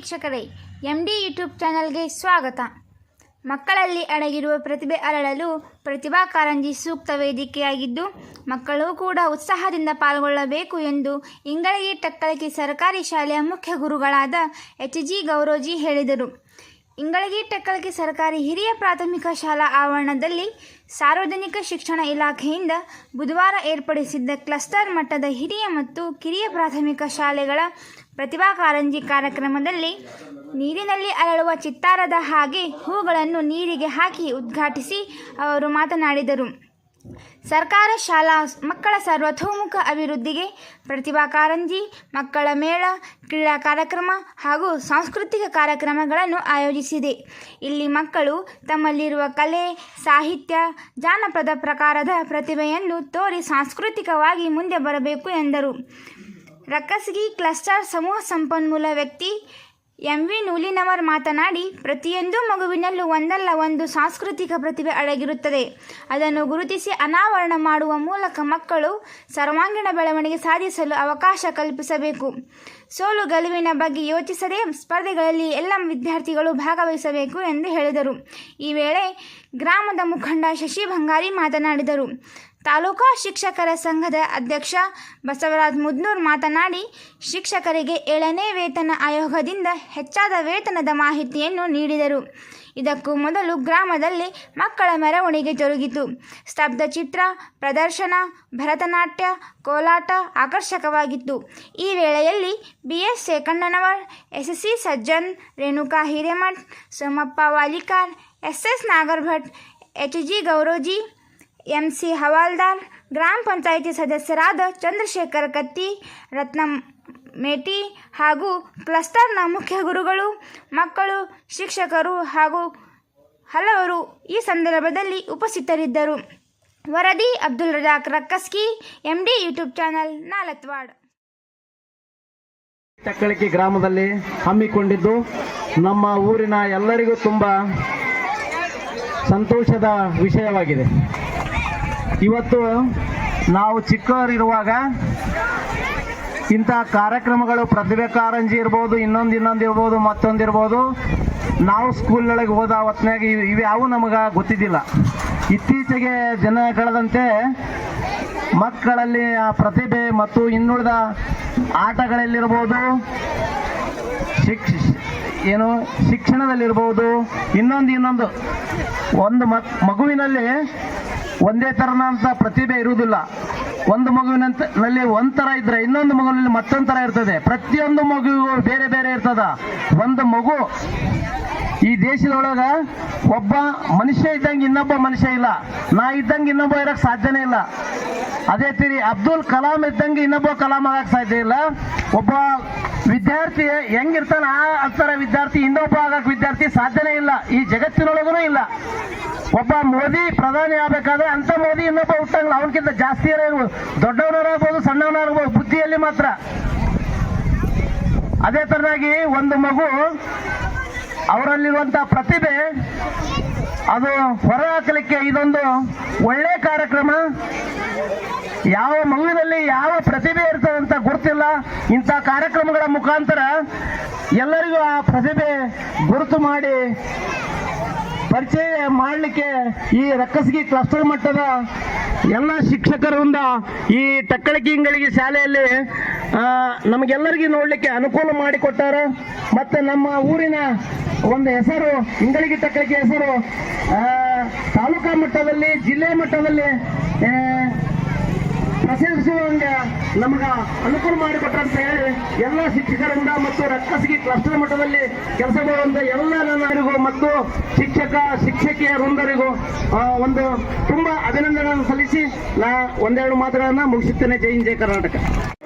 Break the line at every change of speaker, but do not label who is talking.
ವೀಕ್ಷಕರೇ M D YouTube ಚಾನಲ್ಗೆ ಸ್ವಾಗತ ಮಕ್ಕಳಲ್ಲಿ ಅಡಗಿರುವ ಪ್ರತಿಭೆ ಅರಳಲು ಪ್ರತಿಭಾ ಕಾರಂಜಿ ಸೂಕ್ತ ವೇದಿಕೆಯಾಗಿದ್ದು ಮಕ್ಕಳು ಕೂಡ ಉತ್ಸಾಹದಿಂದ ಪಾಲ್ಗೊಳ್ಳಬೇಕು ಎಂದು ಇಂಗಳಗಿ ಟಕ್ಕಳಕಿ ಸರ್ಕಾರಿ ಶಾಲೆಯ ಮುಖ್ಯ ಗುರುಗಳಾದ ಎಚ್ ಜಿ ಗೌರೋಜಿ ಹೇಳಿದರು ಇಂಗಳಗಿ ಟೆಕ್ಕಳಗಿ ಸರ್ಕಾರಿ ಹಿರಿಯ ಪ್ರಾಥಮಿಕ ಶಾಲಾ ಆವರಣದಲ್ಲಿ ಸಾರ್ವಜನಿಕ ಶಿಕ್ಷಣ ಇಲಾಖೆಯಿಂದ ಬುಧವಾರ ಏರ್ಪಡಿಸಿದ್ದ ಕ್ಲಸ್ಟರ್ ಮಟ್ಟದ ಹಿರಿಯ ಮತ್ತು ಕಿರಿಯ ಪ್ರಾಥಮಿಕ ಶಾಲೆಗಳ ಪ್ರತಿಭಾ ಕಾರಂಜಿ ಕಾರ್ಯಕ್ರಮದಲ್ಲಿ ನೀರಿನಲ್ಲಿ ಅರಳುವ ಚಿತ್ತಾರದ ಹಾಗೆ ಹೂಗಳನ್ನು ನೀರಿಗೆ ಹಾಕಿ ಉದ್ಘಾಟಿಸಿ ಅವರು ಮಾತನಾಡಿದರು ಸರ್ಕಾರ ಶಾಲಾ ಮಕ್ಕಳ ಸರ್ವತೋಮುಖ ಅಭಿವೃದ್ಧಿಗೆ ಪ್ರತಿಭಾ ಕಾರಂಜಿ ಮಕ್ಕಳ ಮೇಳ ಕ್ರೀಡಾ ಕಾರ್ಯಕ್ರಮ ಹಾಗೂ ಸಾಂಸ್ಕೃತಿಕ ಕಾರ್ಯಕ್ರಮಗಳನ್ನು ಆಯೋಜಿಸಿದೆ ಇಲ್ಲಿ ಮಕ್ಕಳು ತಮ್ಮಲ್ಲಿರುವ ಕಲೆ ಸಾಹಿತ್ಯ ಜಾನಪದ ಪ್ರಕಾರದ ಪ್ರತಿಭೆಯನ್ನು ತೋರಿ ಸಾಂಸ್ಕೃತಿಕವಾಗಿ ಮುಂದೆ ಬರಬೇಕು ಎಂದರು ರಕ್ಕಸ್ಗಿ ಕ್ಲಸ್ಟರ್ ಸಮೂಹ ಸಂಪನ್ಮೂಲ ವ್ಯಕ್ತಿ ಎಂ ವಿ ನೂಲಿನವರ್ ಮಾತನಾಡಿ ಪ್ರತಿಯೊಂದು ಮಗುವಿನಲ್ಲೂ ಒಂದಲ್ಲ ಒಂದು ಸಾಂಸ್ಕೃತಿಕ ಪ್ರತಿಭೆ ಅಡಗಿರುತ್ತದೆ ಅದನ್ನು ಗುರುತಿಸಿ ಅನಾವರಣ ಮಾಡುವ ಮೂಲಕ ಮಕ್ಕಳು ಸರ್ವಾಂಗೀಣ ಬೆಳವಣಿಗೆ ಸಾಧಿಸಲು ಅವಕಾಶ ಕಲ್ಪಿಸಬೇಕು ಸೋಲು ಗೆಲುವಿನ ಬಗ್ಗೆ ಯೋಚಿಸದೆ ಸ್ಪರ್ಧೆಗಳಲ್ಲಿ ಎಲ್ಲ ವಿದ್ಯಾರ್ಥಿಗಳು ಭಾಗವಹಿಸಬೇಕು ಎಂದು ಹೇಳಿದರು ಈ ವೇಳೆ ಗ್ರಾಮದ ಮುಖಂಡ ಶಶಿ ಭಂಗಾರಿ ಮಾತನಾಡಿದರು ತಾಲೂಕಾ ಶಿಕ್ಷಕರ ಸಂಘದ ಅಧ್ಯಕ್ಷ ಬಸವರಾಜ್ ಮುದ್ನೂರ್ ಮಾತನಾಡಿ ಶಿಕ್ಷಕರಿಗೆ ಏಳನೇ ವೇತನ ಆಯೋಗದಿಂದ ಹೆಚ್ಚಾದ ವೇತನದ ಮಾಹಿತಿಯನ್ನು ನೀಡಿದರು ಇದಕ್ಕೂ ಮೊದಲು ಗ್ರಾಮದಲ್ಲಿ ಮಕ್ಕಳ ಮೆರವಣಿಗೆ ಜರುಗಿತು ಸ್ತಬ್ಧ ಚಿತ್ರ ಪ್ರದರ್ಶನ ಭರತನಾಟ್ಯ ಕೋಲಾಟ ಆಕರ್ಷಕವಾಗಿತ್ತು ಈ ವೇಳೆಯಲ್ಲಿ B S Shekhannanavar S S C Sajjan Renuka Hiremath Somappa Walikar S S Nagarbhat H G Gauroji M C Hawaldar ಗ್ರಾಮ ಪಂಚಾಯಿತಿ ಸದಸ್ಯರಾದ ಚಂದ್ರಶೇಖರ್ ಕತ್ತಿ ರತ್ನ ಮೇಟಿ ಹಾಗೂ ಕ್ಲಸ್ಟರ್ನ ಮುಖ್ಯ ಗುರುಗಳು ಮಕ್ಕಳು ಶಿಕ್ಷಕರು ಹಾಗೂ ಹಲವರು ಈ ಸಂದರ್ಭದಲ್ಲಿ ಉಪಸ್ಥಿತರಿದ್ದರು ವರದಿ Abdul Razak Rakkaski M D YouTube channel Nalatwad
ತಕ್ಕಳಿಕೆ ಗ್ರಾಮದಲ್ಲಿ ಹಮ್ಮಿಕೊಂಡಿದ್ದು ನಮ್ಮ ಊರಿನ ಎಲ್ಲರಿಗೂ ತುಂಬ ಸಂತೋಷದ ವಿಷಯವಾಗಿದೆ ಇವತ್ತು ನಾವು ಚಿಕ್ಕವರಿರುವಾಗ ಇಂಥ ಕಾರ್ಯಕ್ರಮಗಳು ಪ್ರತಿಭೆ ಕಾರಂಜಿ ಇರ್ಬೋದು ಇನ್ನೊಂದು ಇನ್ನೊಂದು ಇರ್ಬೋದು ಮತ್ತೊಂದು ಇರ್ಬೋದು ನಾವು ಸ್ಕೂಲ್ಗಳಿಗೆ ಹೋದ ಹೊತ್ತಿನಾಗ ಇವ್ಯಾವು ನಮಗೆ ಗೊತ್ತಿದ್ದಿಲ್ಲ ಇತ್ತೀಚೆಗೆ ಜನ ಕಳೆದಂತೆ ಮಕ್ಕಳಲ್ಲಿ ಆ ಪ್ರತಿಭೆ ಮತ್ತು ಇನ್ನುಳಿದ ಆಟಗಳಲ್ಲಿರ್ಬೋದು ಶಿಕ್ಷ ಏನು ಶಿಕ್ಷಣದಲ್ಲಿರ್ಬೋದು ಇನ್ನೊಂದು ಇನ್ನೊಂದು ಒಂದು ಮಗುವಿನಲ್ಲಿ ಒಂದೇ ತರನಂತ ಪ್ರತಿಭೆ ಇರುವುದಿಲ್ಲ ಒಂದು ಮಗುವಿನಂತ ನಲ್ಲಿ ಒಂಥರ ಇದ್ರೆ ಇನ್ನೊಂದು ಮಗುವಿನಲ್ಲಿ ಮತ್ತೊಂದು ಥರ ಇರ್ತದೆ ಪ್ರತಿಯೊಂದು ಮಗುವಿಗೂ ಬೇರೆ ಬೇರೆ ಇರ್ತದ ಒಂದು ಮಗು ಈ ದೇಶದೊಳಗ ಒಬ್ಬ ಮನುಷ್ಯ ಇದ್ದಂಗೆ ಇನ್ನೊಬ್ಬ ಮನುಷ್ಯ ಇಲ್ಲ ನಾ ಇದ್ದಂಗೆ ಇನ್ನೊಬ್ಬ ಇರಕ್ಕೆ ಸಾಧ್ಯನೇ ಇಲ್ಲ ಅದೇ ರೀತಿ ಅಬ್ದುಲ್ ಕಲಾಂ ಇದ್ದಂಗೆ ಇನ್ನೊಬ್ಬ ಕಲಾಂ ಆಗಕ್ ಸಾಧ್ಯ ಇಲ್ಲ ಒಬ್ಬ ವಿದ್ಯಾರ್ಥಿ ಹೆಂಗಿರ್ತಾನ ಆ ಥರ ವಿದ್ಯಾರ್ಥಿ ಇನ್ನೊಬ್ಬ ಆಗಕ್ ವಿದ್ಯಾರ್ಥಿ ಸಾಧ್ಯನೇ ಇಲ್ಲ ಈ ಜಗತ್ತಿನೊಳಗೂ ಇಲ್ಲ ಒಬ್ಬ ಮೋದಿ ಪ್ರಧಾನಿ ಆಗ್ಬೇಕಾದ್ರೆ ಅಂತ ಮೋದಿ ಇನ್ನೊಬ್ಬ ಹುಟ್ಟಂಗಿಲ್ಲ ಅವನಕ್ಕಿಂತ ಜಾಸ್ತಿ ಇರ್ಬೋದು ದೊಡ್ಡವನಾಗ್ಬೋದು ಸಣ್ಣವನಾಗ್ಬೋದು ಬುದ್ಧಿಯಲ್ಲಿ ಮಾತ್ರ ಅದೇ ತರನಾಗಿ ಒಂದು ಮಗು ಅವರಲ್ಲಿರುವಂತ ಪ್ರತಿಭೆ ಅದು ಹೊರ ಹಾಕಲಿಕ್ಕೆ ಇದೊಂದು ಒಳ್ಳೆ ಕಾರ್ಯಕ್ರಮ ಯಾವ ಮಗುವಿನಲ್ಲಿ ಯಾವ ಪ್ರತಿಭೆ ಇರ್ತದೆ ಅಂತ ಗೊತ್ತಿಲ್ಲ ಇಂಥ ಕಾರ್ಯಕ್ರಮಗಳ ಮುಖಾಂತರ ಎಲ್ಲರಿಗೂ ಆ ಪ್ರತಿಭೆ ಗುರುತು ಮಾಡಿ ಪರಿಚಯ ಮಾಡಲಿಕ್ಕೆ ಈ ರಕ್ಕಸಗಿ ಕ್ಲಸ್ಟರ್ ಮಟ್ಟದ ಎಲ್ಲ ಶಿಕ್ಷಕರಿಂದ ಈ ಟಕ್ಕಳಕಿಂಗಳಿಗೆ ಶಾಲೆಯಲ್ಲಿ ನಮಗೆಲ್ಲರಿಗೂ ನೋಡ್ಲಿಕ್ಕೆ ಅನುಕೂಲ ಮಾಡಿಕೊಟ್ಟಾರ ಮತ್ತೆ ನಮ್ಮ ಊರಿನ ಒಂದು ಹೆಸರು ಇಂಗಳಿಗೆ ತಕ್ಕ ಹೆಸರು ತಾಲೂಕಾ ಮಟ್ಟದಲ್ಲಿ ಜಿಲ್ಲೆ ಮಟ್ಟದಲ್ಲಿ ಪ್ರಶಂಸುವಂಗ ನಮಗ ಅನುಕೂಲ ಮಾಡಿಕೊಟ್ಟಂತ ಹೇಳಿ ಎಲ್ಲ ಶಿಕ್ಷಕರಿಂದ ಮತ್ತು ರಕ್ಕಸಿಗೆ ಕ್ಲಸ್ಟರ್ ಮಟ್ಟದಲ್ಲಿ ಕೆಲಸ ಮಾಡುವಂತ ಎಲ್ಲ ನನ್ನರಿಗೂ ಮತ್ತು ಶಿಕ್ಷಕ ಶಿಕ್ಷಕಿಯ ವೃಂದರಿಗೂ ಒಂದು ತುಂಬಾ ಅಭಿನಂದನೆಗಳನ್ನು ಸಲ್ಲಿಸಿ ನಾ ಒಂದೆರಡು ಮಾತುಗಳನ್ನು ಮುಗಿಸುತ್ತೇನೆ ಜೈ ಜಯ ಕರ್ನಾಟಕ